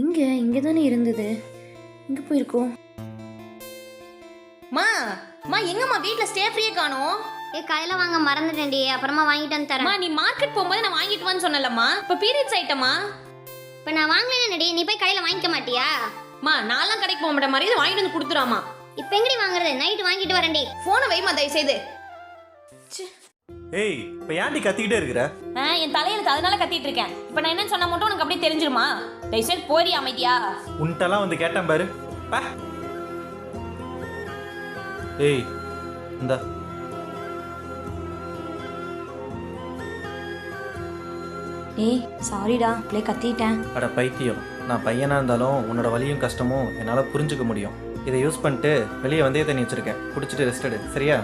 இங்க இங்க தானே இருந்தது. இங்க போயிருக்கோம். மா மா எங்கம்மா வீட்ல ஸ்டே ஃப்ரீயே காணோம்? ஏ கையில வாங்க மறந்துட்டேன்டி. அப்புறமா வாங்கிட்டு வந்து தரேன். நீ மார்க்கெட் போகும்போது நான் வாங்கிட்டு வான்னு சொன்னலம்மா இப்ப பீரியட்ஸ் ஆயிட்டமா இப்போ நான் வாங்கலடி நீ போய் கடையில வாங்கிக்க மாட்டியா? மா நான்லாம் கடைக்கு போக மாட்டேன் மாதிரி இதை வாங்கிட்டு வந்து கொடுத்துறாமா இப்போ எங்கடி வாங்குறது? நைட்டு வாங்கிட்டு வரேன்டி. போனை வைமா தயவு செய்து ஏய் இப்போ ஏன்டி கத்திக்கிட்டே இருக்கிற? அதனால கத்திட்டு இருக்கேன். இப்ப நான் என்ன சொன்னா மட்டும் உனக்கு அப்படியே தெரிஞ்சிருமா? தயவு செய்து போடி அமைதியா. உன்ட்டெல்லாம் வந்து கேட்டேன் பாரு. பா. ஏய் இந்தா. ஏய் சாரிடா பிள்ளை கத்திட்டேன். அட பைத்தியம். நான் பையனாக இருந்தாலும் உன்னோட வலியும் கஷ்டமும் என்னால் புரிஞ்சுக்க முடியும். இதை யூஸ் பண்ணிட்டு வெளியே வந்தே தண்ணி வச்சிருக்கேன். குடிச்சிட்டு ரெஸ்ட் எடு. சரியா?